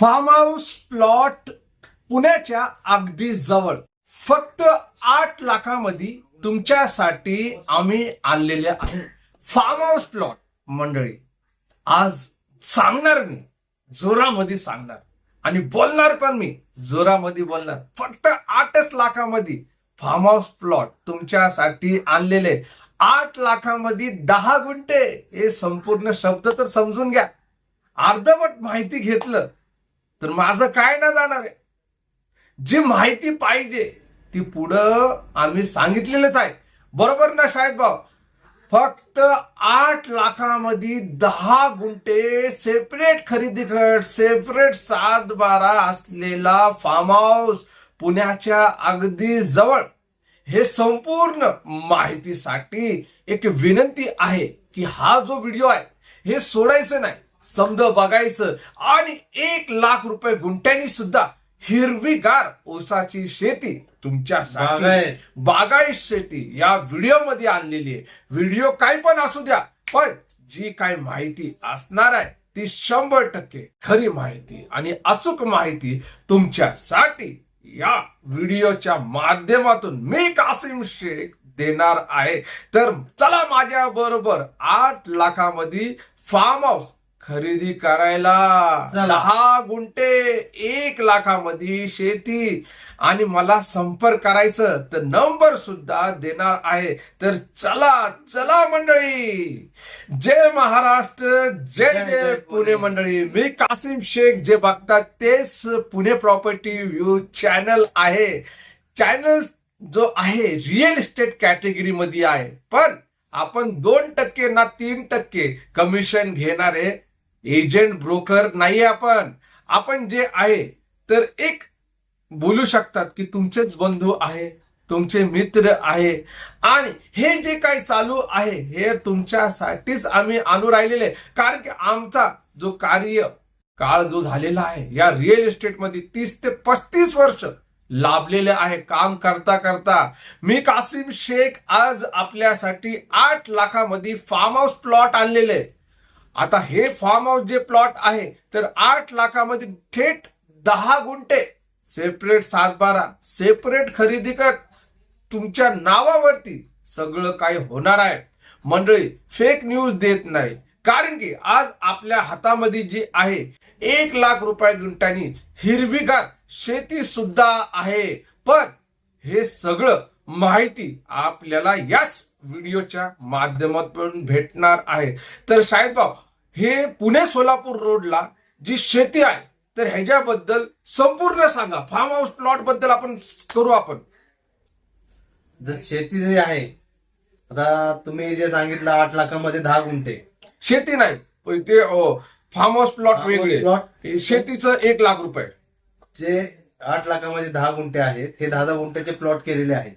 Form house plot पुण्याच्या अगदी जवळ. फक्त आठ लाखामध्ये तुमच्यासाठी आम्ही आणलेले आहे. फार्म हाऊस प्लॉट मंडळी. आज सांगणार मी. जोरामध्ये सांगणार. आणि बोलणार पण मी. जोरामध्ये बोलणार. फक्त आठच लाखामध्ये फार्म हाऊस प्लॉट तुमच्यासाठी आणलेले. आठ लाखामध्ये दहा गुंठे. हे संपूर्ण शब्द तर समजून घ्या. अर्धवट माहिती घेतलं. तर माझं काय ना जाणार आहे? जी माहिती पाहिजे ती पुढं आम्ही सांगितलेलंच आहे. बरोबर ना शाहीद भाऊ? फक्त आठ लाखामध्ये दहा गुंठे सेपरेट खरेदी गट सेपरेट सात बारा असलेला फार्म हाऊस पुण्याच्या अगदी जवळ. हे संपूर्ण माहितीसाठी एक विनंती आहे की हा जो व्हिडिओ आहे हे सोडायचं नाही. समज बघायचं. आणि एक लाख रुपये गुंठ्यांनी सुद्धा हिरवीगार ऊसाची शेती तुमच्यासाठी बागायत. शेती या व्हिडिओमध्ये आणलेली आहे. व्हिडिओ काही पण असू द्या पण जी काय माहिती असणार आहे ती शंभर टक्के खरी माहिती. आणि अचूक माहिती तुमच्यासाठी या व्हिडिओच्या माध्यमातून मी कासिम शेख देणार आहे. तर चला माझ्या बरोबर आठ लाखामध्ये फार्म हाऊस खरेदी करायला. दहा गुंठे एक लाखामध्ये शेती आणि मला संपर्क करायचं तर नंबर सुद्धा देणार आहे. तर चला चला मंडळी. जय महाराष्ट्र जय जय पुणे. मंडळी. मी कासिम शेख जे बघतात तेच पुणे प्रॉपर्टी व्ह्यू चॅनल आहे. चॅनल जो आहे रिअल इस्टेट कॅटेगरी मध्ये आहे. पण आपण दोन टक्के ना तीन टक्के कमिशन घेणारे एजंट ब्रोकर नाही आपण. आपण जे आहे तर एक बोलू शकतात की तुमचेच बंधू आहे तुमचे मित्र आहे. आणि हे जे काही चालू आहे हे तुमच्यासाठीच आम्ही आणू राहिलेले. कारण की आमचा जो कार्य काळ जो झालेला आहे या रिअल इस्टेटमध्ये तीस ते पस्तीस वर्ष लाभलेले आहे काम करता करता. मी कासिम शेख आज आपल्यासाठी आठ लाखामध्ये फार्म हाऊस प्लॉट आणलेले. आहे. आता हे फार्म हाऊस जे प्लॉट आहे तर आठ लाखामध्ये थेट दहा गुंठे. सेपरेट सात बारा सेपरेट खरेदी कर. तुमच्या नावावरती सगळं काही होणार आहे. मंडळी फेक न्यूज देत नाही. कारण की आज आपल्या हातामध्ये जी आहे एक लाख रुपये गुंठांनी हिरवीगार शेती सुद्धा आहे. पण हे सगळं माहिती आपल्याला याच व्हिडिओच्या माध्यमातून भेटणार आहे. तर शाहिद भाऊ हे पुणे सोलापूर रोडला जी शेती आहे तर ह्याच्याबद्दल संपूर्ण सांगा. फार्म हाऊस प्लॉटबद्दल आपण करू आपण. जर शेती जे आहे आता तुम्ही जे सांगितलं आठ लाखामध्ये दहा गुंठे. शेती नाही पण ते फार्म हाऊस प्लॉट वेगळे. हे शेतीचं एक लाख रुपये. जे आठ लाखामध्ये दहा गुंठे आहेत हे दहा दहा गुंठ्याचे प्लॉट केलेले आहेत.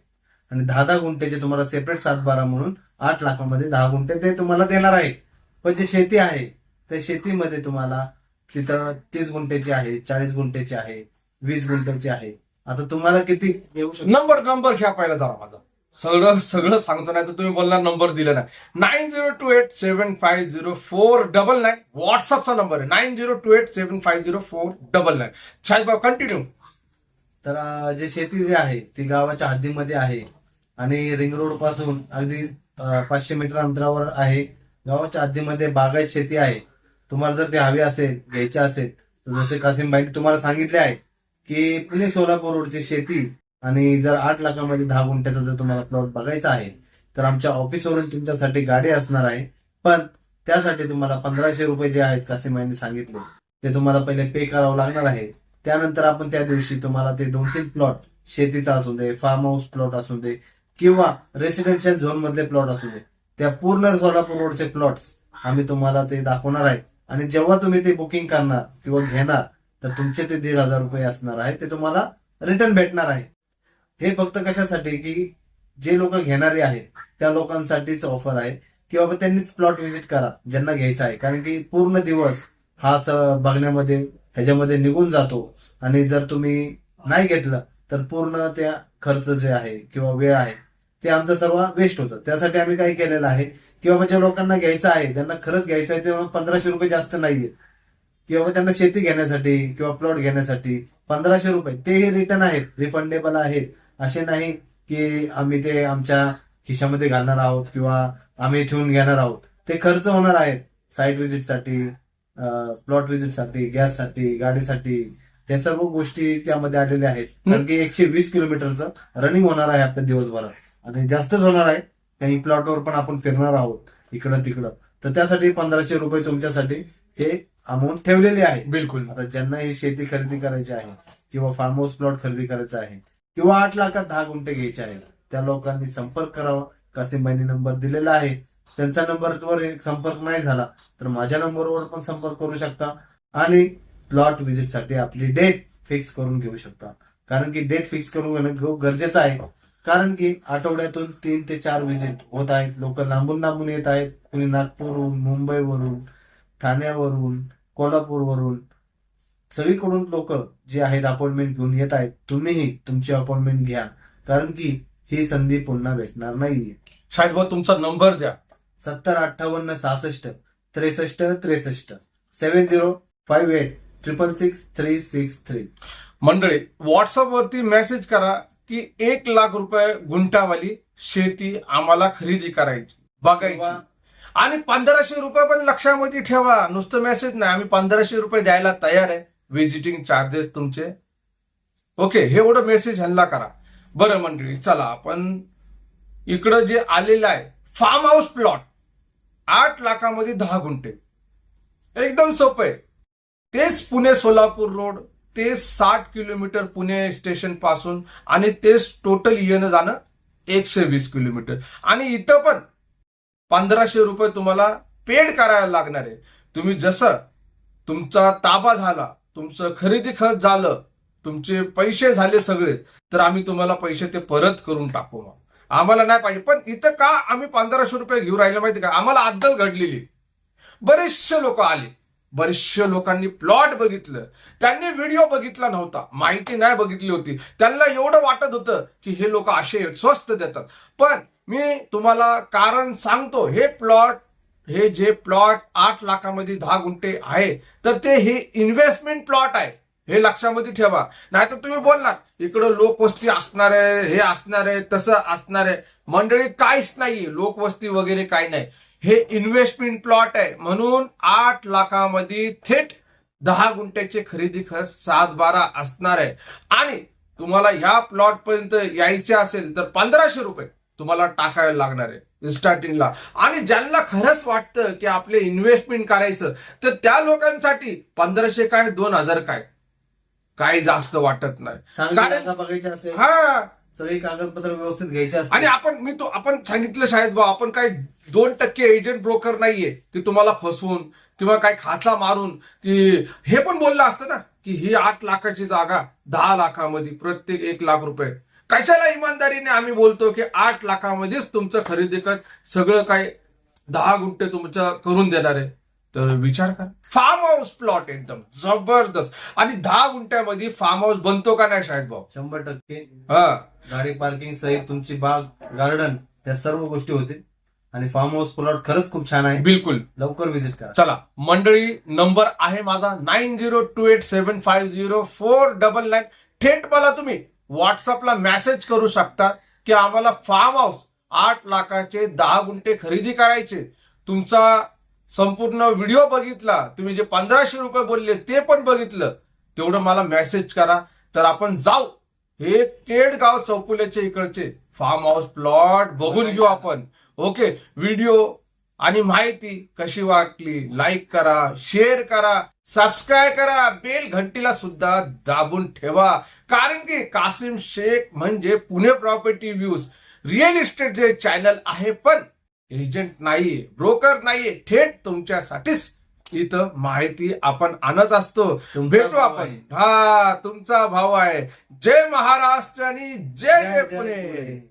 आणि दहा दहा गुंठ्याचे तुम्हाला सेपरेट सात बारा म्हणून आठ लाखामध्ये दहा गुंठे ते तुम्हाला देणार आहेत. पण जे शेती आहे त्या शेतीमध्ये तुम्हाला तिथं तीस गुंठ्याची आहे चाळीस गुंठ्याची आहे वीस गुंठ्याची आहे. आता तुम्हाला किती घेऊ शकतो? नंबर नंबर घ्या पहिला जरा माझा. सगळं सगळं सांगतो नाही तर तुम्ही बोलणार नंबर दिला नाही. Nine zero two eight seven five zero four double nine. व्हॉट्सअपचा number आहे. Nine zero two eight seven five zero four double nine. छायबाब continue तर अं, जे शेती जी आहे ती गावाच्या हद्दीमध्ये आहे. आणि रिंग रोडपासून अगदी अं, पाचशे मीटर अंतरावर आहे. गावाच्या आधीमध्ये बागायत शेती आहे. तुम्हाला जर ते हवी असेल घ्यायचे असेल तर जसे कासिमबाईंनी तुम्हाला सांगितले आहे की पुणे सोलापूर रोडची शेती आणि जर आठ लाखामध्ये दहा गुंठ्याचा जर तुम्हाला प्लॉट बघायचा आहे तर आमच्या ऑफिसवरून तुमच्यासाठी गाडी असणार आहे. पण त्यासाठी तुम्हाला पंधराशे रुपये जे आहेत कासिमबाईंनी सांगितले ते तुम्हाला पहिले पे करावं लागणार आहे. त्यानंतर आपण त्या दिवशी तुम्हाला ते दोन तीन प्लॉट शेतीचा असू दे फार्म हाऊस प्लॉट असू दे किंवा रेसिडेन्शियल झोन मधले प्लॉट असू दे त्या पूर्ण सोलापूर रोडचे प्लॉट्स आम्ही तुम्हाला ते दाखवणार आहे. आणि जेव्हा तुम्ही ते बुकिंग करणार किंवा घेणार तर तुमचे ते दीड हजार रुपये असणार आहे. ते तुम्हाला रिटर्न भेटणार आहे. हे फक्त कशासाठी? की जे लोक घेणारे आहेत त्या लोकांसाठीच ऑफर आहे. की बाबा त्यांनीच प्लॉट व्हिजिट करा ज्यांना घ्यायचा आहे. कारण की पूर्ण दिवस हा बघण्यामध्ये ह्याच्यामध्ये निघून जातो. आणि जर तुम्ही नाही घेतलं तर पूर्ण त्या खर्च जे आहे किंवा वेळ आहे ते आमचं सर्व वेस्ट होतं. त्यासाठी आम्ही काय केलेलं आहे. की बाबा ज्या लोकांना घ्यायचं आहे ज्यांना खरंच घ्यायचं आहे ते पंधराशे रुपये जास्त नाहीये. किंवा त्यांना शेती घेण्यासाठी किंवा प्लॉट घेण्यासाठी पंधराशे रुपये. तेही रिटर्न आहेत. रिफंडेबल आहेत. असे नाही की आम्ही ते आमच्या खिशामध्ये घालणार आहोत किंवा आम्ही ठेवून घेणार आहोत. ते खर्च होणार आहेत. साईट व्हिजिटसाठी प्लॉट व्हिजिटसाठी गॅससाठी गाडीसाठी. त्या सर्व गोष्टी त्यामध्ये आलेल्या आहेत. कारण की एकशे वीस किलोमीटरचं रनिंग होणार आहे आपल्या दिवसभरात. आणि जास्तच होणार आहे. काही प्लॉटवर पण आपण फिरणार आहोत इकडं तिकडं. तर त्यासाठी पंधराशे रुपये तुमच्यासाठी हे अमाऊंट ठेवलेली आहे. बिलकुल. आता ज्यांना ही शेती खरेदी करायची आहे किंवा फार्म हाऊस प्लॉट खरेदी करायचा आहे किंवा आठ लाखात दहा गुंठे घ्यायचे आहेत त्या लोकांनी संपर्क करावा. कासिम भाईनी नंबर दिलेला आहे. त्यांचा नंबरवर संपर्क नाही झाला तर माझ्या नंबरवर पण संपर्क करू शकता आणि प्लॉट व्हिजिटसाठी आपली डेट फिक्स करून घेऊ शकता. कारण की डेट फिक्स करून घेणं खूप गरजेचं आहे. कारण की आठवड्यातून तीन ते चार व्हिजिट होत आहेत. लोक लांबून लांबून येत आहेत. कुणी नागपूरहून मुंबईवरून ठाण्यावरून कोल्हापूरवरून. सगळीकडून लोक जे आहेत अपॉइंटमेंट घेऊन येत आहेत. तुम्हीही तुमची अपॉइंटमेंट घ्या. कारण की ही संधी पुन्हा भेटणार नाहीये. शाहिद भाऊ तुमचा नंबर द्या. सत्तर अठ्ठावन्न सहासष्ट त्रेसष्ट त्रेसष्ट seven zero five eight triple six three six three. मंडळी व्हॉट्सअप वरती मेसेज करा. की एक लाख रुपये गुंठावाली शेती आम्हाला खरेदी करायची बघायची. आणि पंधराशे रुपये पण लक्षामध्ये ठेवा. नुसतं मेसेज नाही. आम्ही पंधराशे रुपये द्यायला तयार आहे. व्हिजिटिंग चार्जेस तुमचे. ओके हे एवढं मेसेज ह्यांना करा. बरं मंडळी चला आपण इकडं जे आलेलं आहे फार्म हाऊस प्लॉट आठ लाखामध्ये दहा गुंठे. एकदम सोपं आहे. तेच पुणे सोलापूर रोड. ते साठ किलोमीटर पुणे स्टेशनपासून आणि तेच टोटल येणं जाणं एकशे वीस किलोमीटर. आणि इथं पण पंधराशे रुपये तुम्हाला पेड करायला लागणार आहे. तुम्ही जसं तुमचा ताबा झाला तुमचं खरेदी खर्च झालं तुमचे पैसे झाले सगळे तर आम्ही तुम्हाला पैसे ते परत करून टाकू मग. आम्हाला नाही पाहिजे. पण इथं का आम्ही पंधराशे रुपये घेऊन राहिले माहिती का? आम्हाला अद्दल घडलेली. बरेचसे लोक आले. बरेचशे लोकांनी प्लॉट बघितलं. त्यांनी व्हिडिओ बघितला नव्हता. माहिती नाही बघितली होती. त्यांना एवढं वाटत होतं की हे लोक असे स्वस्त देतात. पण मी तुम्हाला कारण सांगतो हे प्लॉट हे जे प्लॉट आठ लाखामध्ये दहा गुंठे आहे तर ते हे इन्व्हेस्टमेंट प्लॉट आहे. हे लक्षामध्ये ठेवा. नाहीतर तुम्ही बोलणार इकडं लोकवस्ती असणार आहे हे असणार आहे तसं असणार आहे. मंडळी काहीच नाहीये. लोकवस्ती वगैरे काही नाही. हे इन्व्हेस्टमेंट प्लॉट आहे. म्हणून आठ लाखामध्ये थेट दहा गुंठ्याचे खरेदी खर्च सात बारा असणार आहे. आणि तुम्हाला ह्या प्लॉट पर्यंत यायचे असेल तर पंधराशे रुपये तुम्हाला टाकायला लागणार आहे स्टार्टिंगला आणि ज्यांना खरंच वाटतं की आपले इन्व्हेस्टमेंट करायचं तर त्या लोकांसाठी पंधराशे काय दोन हजार काय? काही जास्त वाटत नाही. काय? बघायची असेल हा. सगळी कागदपत्र व्यवस्थित घ्यायची आणि आपण मी तो आपण सांगितलं शाळेत भाऊ आपण काय दोन टक्के एजंट ब्रोकर नाहीये की तुम्हाला फसवून किंवा काय खाचा मारून की हे पण बोललं असतं ना की ही आठ लाखाची जागा दहा लाखामध्ये प्रत्येक एक लाख रुपये. कशाला इमानदारीने आम्ही बोलतो की आठ लाखामध्येच तुमचं खरेदी कर सगळं काय दहा गुंठे तुमचं करून देणार आहे? तर विचार करा. फार्म हाऊस प्लॉट एकदम जबरदस्त. आणि दहा गुंठ्यामध्ये फार्म हाऊस बनतो का नाही शाळेत भाऊ? शंभर टक्के. हा. गाडी पार्किंग सहित तुमची बाग गार्डन या सर्व गोष्टी होतील. आणि फार्म हाऊस प्लॉट खरंच खूप छान आहे. बिलकुल. लवकर व्हिजिट करा. चला मंडळी नंबर आहे माझा nine zero two eight seven five zero four double nine. थेट मला तुम्ही व्हॉट्सअपला मेसेज करू शकता की आम्हाला फार्म हाऊस आठ लाखाचे दहा गुंठे खरेदी करायचे. तुमचा संपूर्ण व्हिडिओ बघितला तुम्ही जे पंधराशे रुपये बोलले ते पण बघितलं तेवढं मला मेसेज करा. तर आपण जाऊ. हे केडगाव चौपुल्याचे इकडचे फार्म हाऊस प्लॉट बघून घेऊ आपण. ओके व्हिडिओ आणि माहिती कशी वाटली लाईक करा शेअर करा सबस्क्राईब करा बेल घंटीला सुद्धा दाबून ठेवा. कारण की कासिम शेख म्हणजे Pune property views real estate जे चॅनल आहे पण एजंट नाहीये ब्रोकर नाहीये थेट तुमच्यासाठीच इथं माहिती आपण आणत असतो. भेटू आपण. हा तुमचा भाव आहे. जय महाराष्ट्र आणि जय पुणे.